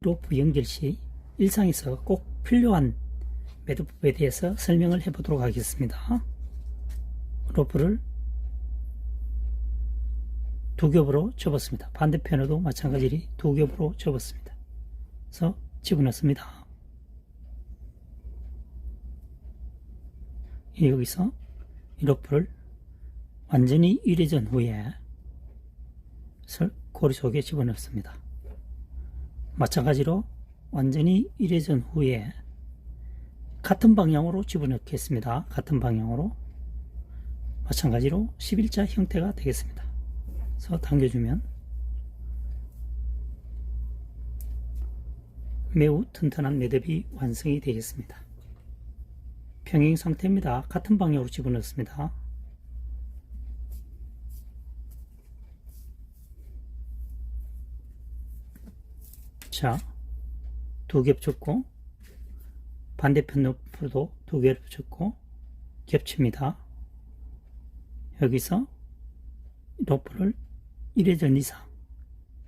로프 연결 시 일상에서 꼭 필요한 매듭법에 대해서 설명을 해 보도록 하겠습니다. 로프를 두 겹으로 접었습니다. 반대편에도 마찬가지로 두 겹으로 접었습니다. 그래서 집어넣습니다. 여기서 이 로프를 완전히 일회전 후에 설- 고리 속에 집어넣습니다. 마찬가지로 완전히 일회전 후에 같은 방향으로 집어넣겠습니다. 같은 방향으로 마찬가지로 11자 형태가 되겠습니다. 그래서 당겨주면 매우 튼튼한 매듭이 완성이 되겠습니다. 평행 상태입니다. 같은 방향으로 집어넣습니다. 자, 두겹 접고 반대편 높이도 두겹 접고 겹칩니다. 여기서 로프를 1회전 이상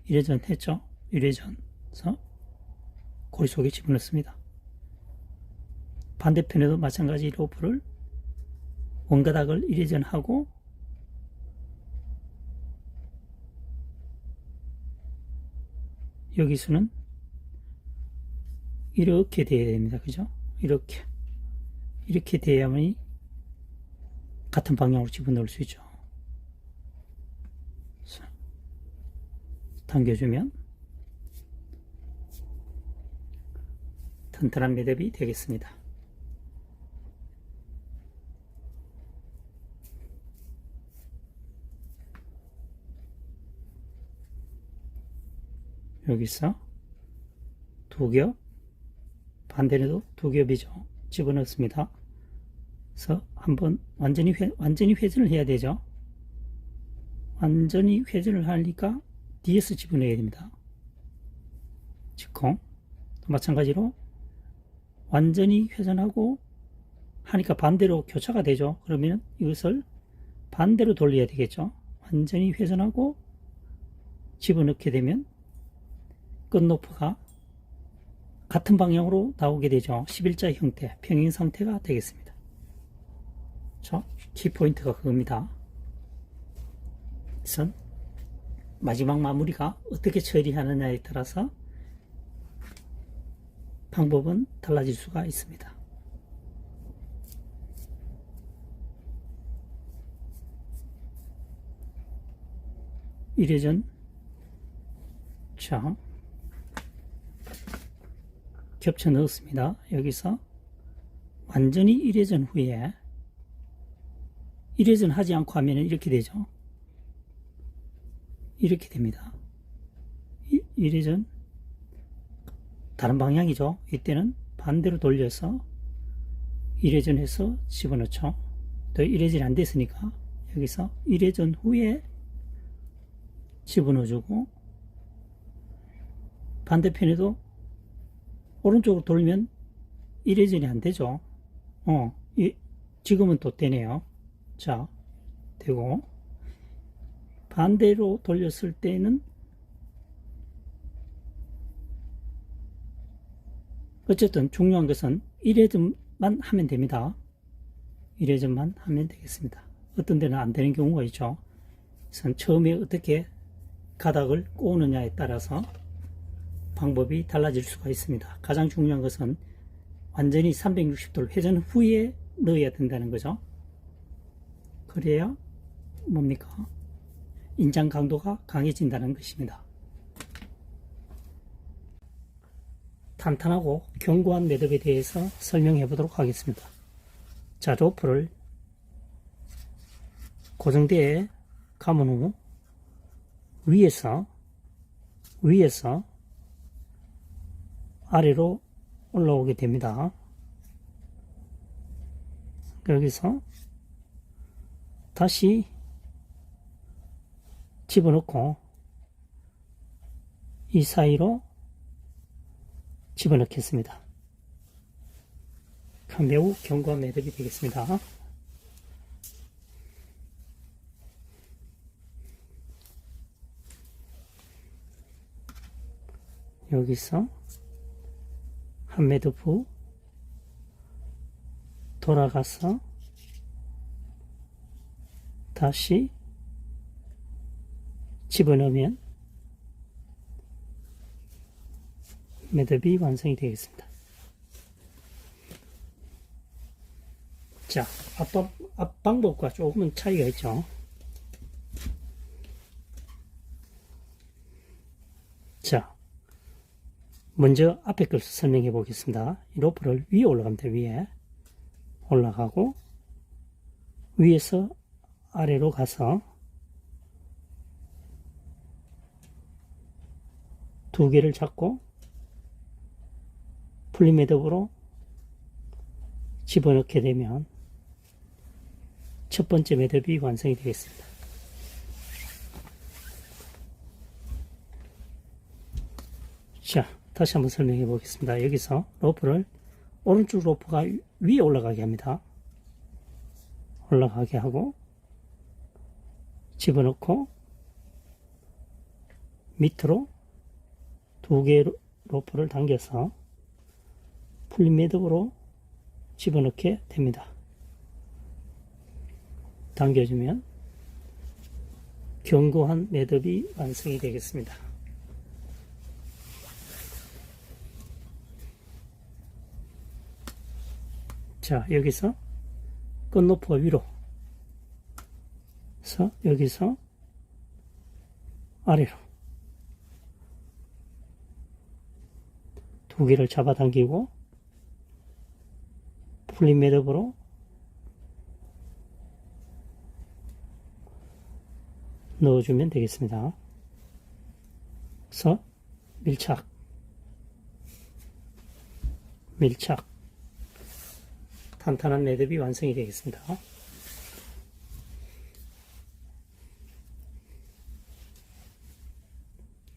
1회전 했죠? 1회전서 고리 속에 집어넣습니다. 반대편에도 마찬가지 로프를 원가닥을 1회전 하고 여기서는 이렇게 돼야 됩니다. 그죠? 이렇게. 이렇게 돼야만이 같은 방향으로 집어넣을 수 있죠. 자, 당겨주면 튼튼한 매듭이 되겠습니다. 여기서 두 겹, 반대로도 두 겹이죠. 집어넣습니다. 그래서 한번 완전히 회, 완전히 회전을 해야 되죠. 완전히 회전을 하니까 뒤에서 집어넣어야 됩니다. 또 마찬가지로 완전히 회전하고 하니까 반대로 교차가 되죠. 그러면 이것을 반대로 돌려야 되겠죠. 완전히 회전하고 집어넣게 되면 끝높이가 같은 방향으로 나오게 되죠. 11자 형태, 평행 상태가 되겠습니다. 저 키포인트가 그겁니다. 우선 마지막 마무리가 어떻게 처리하느냐에 따라서 방법은 달라질 수가 있습니다. 이래전 자 겹쳐 넣었습니다. 여기서 완전히 1회전 후에 1회전 하지 않고 하면 이렇게 되죠. 이렇게 됩니다. 1회전 다른 방향이죠. 이때는 반대로 돌려서 1회전 해서 집어넣죠. 또 1회전이 안 됐으니까 여기서 1회전 후에 집어넣어주고 반대편에도 오른쪽으로 돌면 1회전이 안 되죠. 어, 이, 지금은 또 되네요. 자, 되고, 반대로 돌렸을 때는, 어쨌든 중요한 것은 1회전만 하면 됩니다. 1회전만 하면 되겠습니다. 어떤 데는 안 되는 경우가 있죠. 우선 처음에 어떻게 가닥을 꼬느냐에 따라서 방법이 달라질 수가 있습니다. 가장 중요한 것은 완전히 360도를 회전 후에 넣어야 된다는 거죠. 그래야 뭡니까? 인장 강도가 강해진다는 것입니다. 탄탄하고 견고한 매듭에 대해서 설명해 보도록 하겠습니다. 자, 로프를 고정대에 감은 후 위에서 위에서 아래로 올라오게 됩니다. 여기서 다시 집어넣고 이 사이로 집어넣겠습니다. 매우 견고한 매듭이 되겠습니다. 여기서 한 매듭 후 돌아가서 다시 집어넣으면 매듭이 완성이 되겠습니다. 자, 앞, 앞 방법과 조금은 차이가 있죠. 자, 먼저 앞에 걸 설명해 보겠습니다. 이 로프를 위에 올라갑니다. 위에 올라가고 위에서 아래로 가서 두 개를 잡고 풀린 매듭으로 집어넣게 되면 첫 번째 매듭이 완성이 되겠습니다. 자, 다시 한번 설명해 보겠습니다. 여기서 로프를 오른쪽 로프가 위에 올라가게 합니다. 올라가게 하고 집어넣고 밑으로 두 개의 로프를 당겨서 풀린 매듭으로 집어넣게 됩니다. 당겨주면 견고한 매듭이 완성이 되겠습니다. 자, 여기서 끝높이가 위로. 그래서 여기서 아래로. 두 개를 잡아당기고 풀린 매듭으로 넣어주면 되겠습니다. 그래서 밀착, 밀착, 탄탄한 매듭이 완성이 되겠습니다.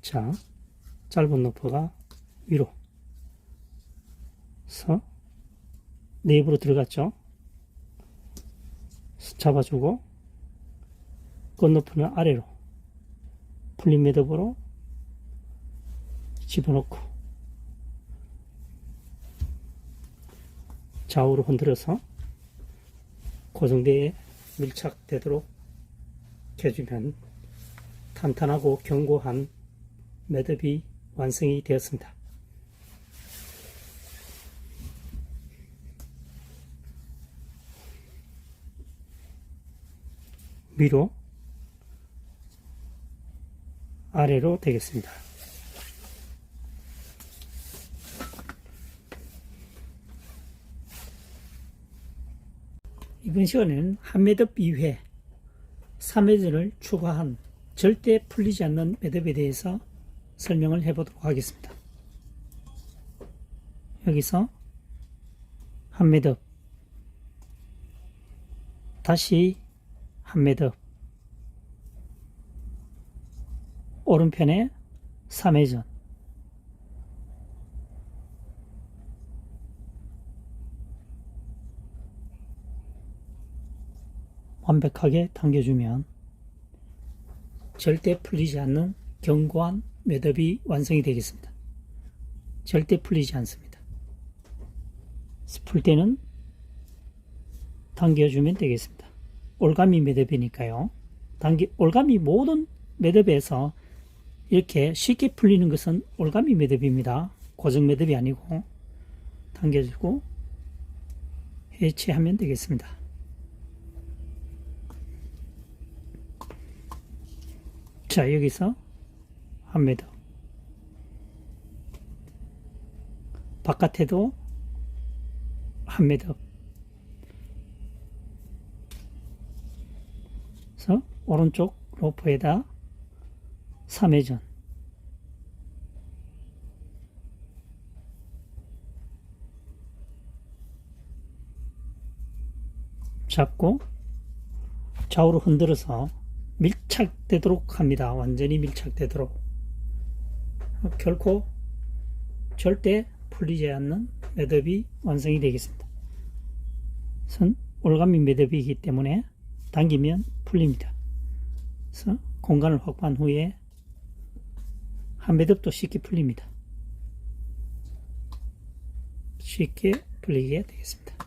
자, 짧은 노프가 위로 서 내부로 들어갔죠. 잡아주고 끝높이는 아래로 풀린 매듭으로 집어넣고 좌우로 흔들어서 고정대에 밀착되도록 해주면 탄탄하고 견고한 매듭이 완성이 되었습니다. 위로 아래로 되겠습니다. 이번 시간에는 한 매듭 이외 3매듭을 추가한 절대 풀리지 않는 매듭에 대해서 설명을 해보도록 하겠습니다. 여기서 한 매듭. 다시 한 매듭. 오른편에 3회전 완벽하게 당겨주면 절대 풀리지 않는 견고한 매듭이 완성이 되겠습니다. 절대 풀리지 않습니다. 풀 때는 당겨주면 되겠습니다. 올가미 매듭이니까요. 당기, 올가미 모든 매듭에서 이렇게 쉽게 풀리는 것은 올가미 매듭입니다. 고정 매듭이 아니고 당겨주고 해체하면 되겠습니다. 자 여기서 한 매듭 바깥에도 한 매듭 그래서 오른쪽 로프에다 3회전. 잡고 좌우로 흔들어서 밀착되도록 합니다. 완전히 밀착되도록. 결코 절대 풀리지 않는 매듭이 완성이 되겠습니다. 선 올가미 매듭이기 때문에 당기면 풀립니다. 그래서 공간을 확보한 후에 한 매듭도 쉽게 풀립니다. 쉽게 풀리게 되겠습니다.